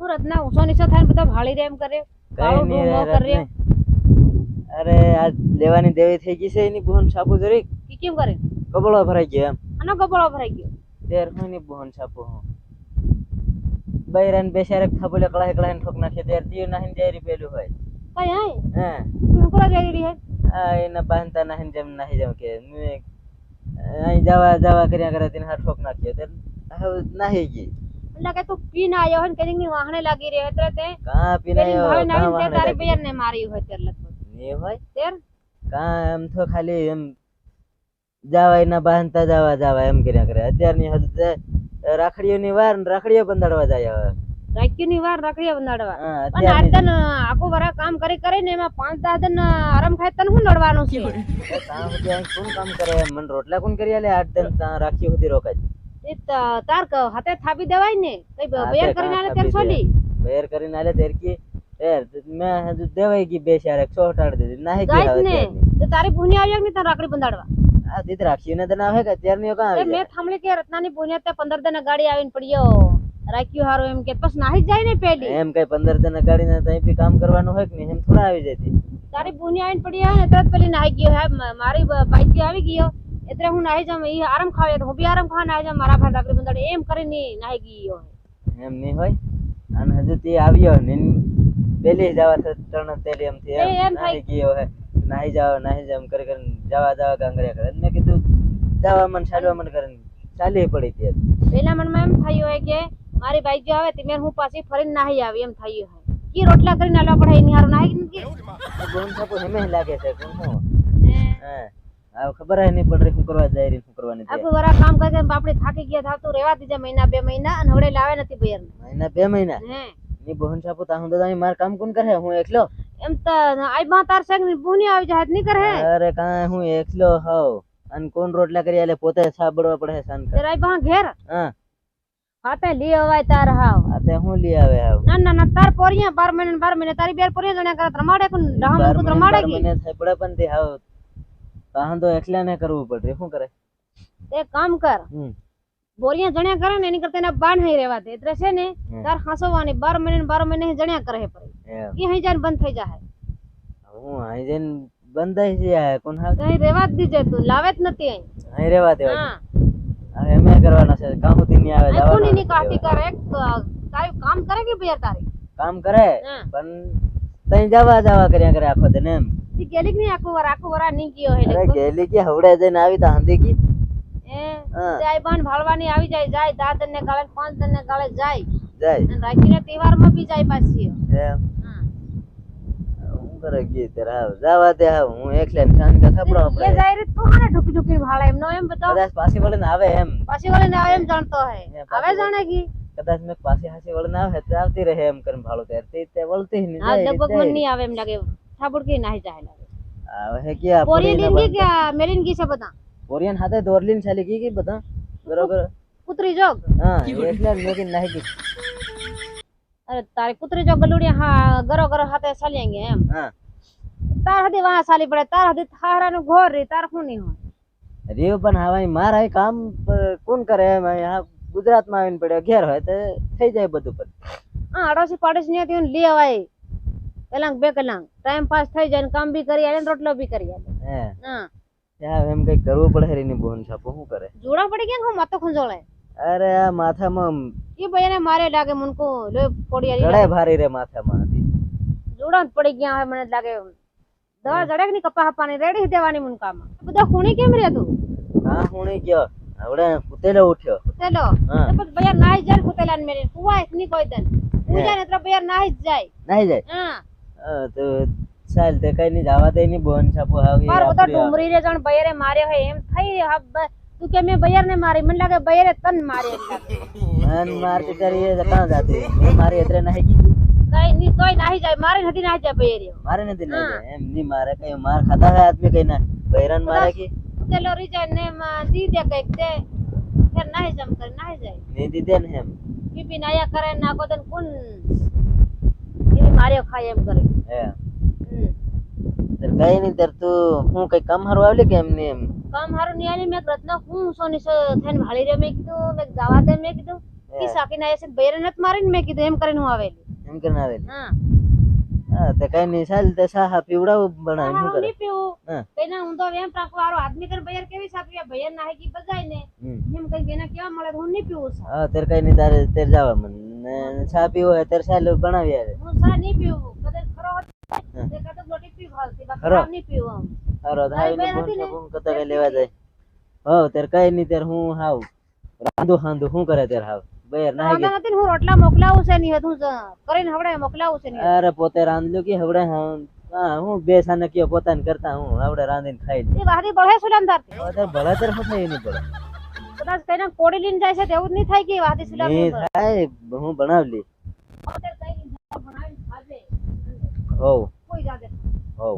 હું રત્ના ઊંચો નીચો થાય બધા ભાળી રે એમ કરે. કઈ કાળો ડૂમો કરે. અરે આ લેવાની દેવી થઈ ગઈ છે એની બોહન છાપું જરી ઈ કેમ કરે? કબળો ભરાઈ ગયો એમ. આનો કપડો ભરાઈ ગયો. તેર હું ની બોહન છાપું હું. બૈરાન બેસારે થાબોલે કળાય કળાય ઠોક નાખે. તેર દીયો નાહીન જાયરી પેલું હોય. કઈ હે? શું કરવા જઈ હે? આ એના બાંધતા નાહીન જેમ નાહી જાવ કે. અહીં જવા જવા કર્યા કરે તેને હાથ ઠોક નાખ્યો. તે નાહી ગઈ. એટલે કે તું પીન આયો હોય ને ની વાહણે લાગી રહી એટલે તે કા પીન આયો? આવ્યો, ભાળીને તે તારી લાગી? ને મારી હોય તેર લગભગ. ને હોય તેર? કા એમ તો ખાલી એમ જાવાય ના બાંધતા જાવા જાવા એમ કર્યા કરે. અત્યારની હજુ તે રાખડીઓની વાર રાખડીઓ બંધાડવા જાય હવે. રાખડીઓ ની વાર રાખડીઓ બંધાડવા. હા, અને આટન આખું વરા કામ કરી કરીને એમાં પાંચ દસ દન આરામ ખાય તને શું નડવાનું છે? કાં સુધી કોણ કામ કરે? મન રોટલા કોણ કરી આલે? આઠ દન રાખી સુધી રોકાય. એ તાર હાથે થાપી દેવાય ને? કઈ બેર કરીને આલે તેર સોલી બેર કરીને આલે તેર કી. એ મે હજુ દેવાય કી બે ચાર એક ચોટાડી દે ના હે કી ને. તો તારી ભૂની આવી ને તાર રાખડી બંધાડવા? આ દીત રાખી ને તને હોય કે તેરની કા આવી મેં થાંભળી કે રત્નાની ભૂની તે પંદર દિન ગાડી આવીને પડ્યો. રાખ્યું હારો એમ કે. પછી નાહી જાય ને પેલી? એમ કઈ પંદર દિન ગાડીને તઈ બી કામ કરવાનું હોય કે ને એમ થોડા આવી જતી. તારી ભૂની આવીને પડી ને તરત પેલી નાહી ગયો. હે મારી બાઈક આવી ગયો. એટલે હું નાહી જામ ઈ આરામ ખાવે તો હું બી આરામ ખાવા નાહી જામ મારા ભાઈ ડાકરી બંધાડી એમ કરીને નાહી ગઈ હોય. એમ નહીં હોય? અને હજુ તે આવ્યો ને પેલી જવા ત્રણ તેલી એમ થી એમ નાહી ગયો હે નાહી જાવ નાહી જાવ કરી કરીને જવા જવા કાંગર્યા કરે. મેં કીધું જવા મન ચાલવા મન કરે ચાલી પડી તે. પેલા મનમાં એમ થયું હોય કે મારી બાઈક જો આવે તે મેં હું પાછી ફરીને નાહી આવી એમ થયું હોય. કી રોટલા કરીને આલવા પડે એની હારું નાહી ગઈ બોન થાપો હેમે લાગે છે કોણ હે. હા આ ખબર હે નહીં પડ રહી શું કરવા જાય રહી શું કરવાની તે આખું વરા કામ કરીને બાપડી થાકી ગયા થાતું રેવા દીધા મહિના બે મહિના અને હવડે લાવે નથી બયર મહિના બે મહિના? હે. ની બોન છાપુ તા હું તો અહીં માર કામ કોણ કરે? હું એકલો? એમ તો આઈ બા તાર સંગ બુની આવી જાય નહીં કરે અરે કાંઈ હું એકલો હોવ અને કોણ રોટલા કરી આલે? પોતે સાબડવા પડે સાન કર તેરા બા ઘેર? હા. હાતે લી અવાય તાર હાવ. આ તે હું લઈ આવે હાવ? ના ના ના તાર પોરિયા બાર મહિને ને બાર મહિને તારી બેર પોરિયા જણ્યા કરે રમાડે કોણ રામ બાર કુત મહિને રમાડે બાર કે? મહિને થાય પડે પણ તે હાવ કાં તો એકલા ને કરવું પડે શું કરે? તે કામ કર. બોરિયા જણ્યા કરે ને એની કરતા એના બાન હઈ રહેવા દે. એટલે છે ને તાર હાસવાની બાર મહિને બાર મહિને જણ્યા કરે પડે એમ. હઈ જાય બંધ થઈ જાય હું હઈ જઈને બંધ થઈ જાય કોણ હા કઈ રહેવા જ દીજે તું લાવે જ નથી અહીં. અહીં રહેવા દે. હા. હવે એમ કરવાના છે કામ સુધી નહીં આવે જવાનું કોની ની કાફી કરે? તારી કામ કરે કે બેર તારી? કામ કરે પણ તઈ જવા જવા કર્યા કરે આખો દિન એમ. તી ગેલી કે નહીં આખું વાર આખું વાર નહીં ગયો હે અરે લગભગ. ગેલી કે હવડે જઈને આવી તા હંધી કી. એ હા. તે આઈ બાન ભાળવાની આવી જાય જાય દા દન ને ગાળે પાંચ દન ને ગાળે જાય. જાય. અને રાખીને તહેવારમાં બી જાય પાછી. એમ. હા. હું કરે ગઈ ત્યારે? હાવ જવા દે હાવ હું એકલે ને શાંતિ સાંભળો એ આપણે જાય રે તું હાને ઢુકી ઢુકીને ભાળે એમનો એમ બતાવ. કદાચ પાછી વળીને આવે એમ. પાછી વળીને આવે એમ જાણતો હે. એ હવે પાછી જાણે કી? કદાચ મેં પાછી હાસી વળીને આવે તો આવતી રહે એમ કરીને ભાળો ત્યારે. તે તે વળતી નહીં હા જાય લગભગ જાય. મને નહીં આવે એમ લાગે. ઠાબુડકી નાહી જાય લાગે આવે હે ક્યાં પોરી પડીને લીંગી બંધ. કે મેલીન ગી છે બધા પોરિયન હાથે દોરલીન ચાલી ગઈ કે બધા બરોબર કૂતરી જોગ હા એટલે જ મેકીને નાહી ગઈ અરે તારી કૂતરી જોગ ગલુડિયા હા ગરો ગરો હાથે ચાલ્યા એમ હા તાર હદી વાહ ચાલી પડે તાર હદી થારાનું ઘોર રે તાર શું નહીં હોય રેવ પણ હવે અહીં માર અહીં કામ પર કોણ કરે એમ અહીં આ ગુજરાતમાં આવીને પડ્યો ઘેર હોય તો થઈ જાય બધું પણ હા અડોશી પાડોશી ને થયું લે અવાય કલાક બે કલાક. ટાઈમ પાસ થઈ જાય ને કામ બી કરી આલે ને રોટલો બી કરી આલે. હે. ત્યાં એમ કઈ કરવું પડે હરીની બોન છાપો શું કરે? જોડા પડી ગયા હું માથો ખંજોળે? અરે આ માથામાં એ ભાઈને મારે લાગે મનકો લે પડી આલી જડાય ભારી રે માથામાં હતી. જોડા પડી ગયા હવે મને લાગે દવા જડે ની કપા હપાની રેડી દેવાની મુનકામાં બધા ખૂણી કેમ રે તું? હા ખૂણી ગયો. આવડે કુતેલો ઉઠ્યો. કુતેલો હા. તો પછી નાઈ જાય કુતેલા મેરે કુવા ની કોઈ દન. પૂજા ને તો નાઈ જાય. નાઈ જાય? હા. હા, તો ચાલ તે કઈ નહીં જવા દે ની બોન છાપો આવી માર બધા આપણી આ- ડુમરી રે જણ બયરે માર્યો હોય એમ થઈ હા, બ- તું કે મેં બયર ને મારી મને લાગે બયરે તન મારી એમ લાગે. મન મારતી તારી એ કાં જાતી એ મારી એટલે નાહી ગઈ. કઈ ની તોય નાહી જાય મારી નથી નાહી જાય બયરે. મારે નથી નાહી જાય એમ નહીં મારે કઈ માર ખાતા હોય આદમી કઈ ના. બૈરાન મારે કે? કુતેલો રી જાય ને માં દી દે કંઈક તે ફેર નાહી જમ કરે નાહી જાય. નહીં દીધે ને એમ. પીપી નાયા કરે ને નાખો તને માર્યો ખાય એમ કરે. હે. તાર કઈ નહીં તાર તું હું કઈ કામ હારું આવલે કે એમને એમ? કામ હારું નહીં આલી મેં રત્ન હું સોની સો થઈને ભાળી રે મેં કીધું મેં જવા દે મેં કીધું. કે સાકીને આવ્યા છે બૈરે નથી મારીને મેં કીધું એમ કરીને હું આવેલી. એમ કરીને આવેલી? હા. તે કઈ નહીં ચાલ તે સાહા પીવડાવું બનાવી હા, કરે? નહીં પીવું. હા. કઈના હું તો એમ પ્રાક વાળો આદમી કર બૈર કેવી સાપી બૈર ના કી બગાઈ ને એમ કઈ એના કેવા મળે હું નહીં પીવું હા તેર કઈ નહીં તારે તેર જવા મન. ને ચા પીવો હોય તેર ચાલ બનાવી આવે હું ચા નહીં પીવું કદાચ ખરો કદાચ લોટી પી ભાવતી બાકી ખરો? આમ નહીં પીવું તારી થાવીને બેન ફોન? ફોન કરતા કે લેવા જાય. હો તેર કઈ નહીં તેર હું હાવ. રાંધો હાંધો શું કરે તેર હાવ? બેર ના વાંધો નથી હું રોટલા મોકલાવું છે નહીં હું કરીને હવડે મોકલાવું છે નહીં. અરે પોતે રાંધલું કે હવડે હા હા, બે સાને કયો પોતાને કરતા હું આવડે રાંધીને ખાઈ લે એ વાહરી બળે સુલામ હવે ભલા તેર શું થાય એની પડે કદાચ કઈને કોડી લઈને જાય છે તેવું જ નહીં થાય કે વાહરી સુલામ નહીં થાય હું બનાવલી ખાજે. હોવ. કોઈ જાજે હોવ.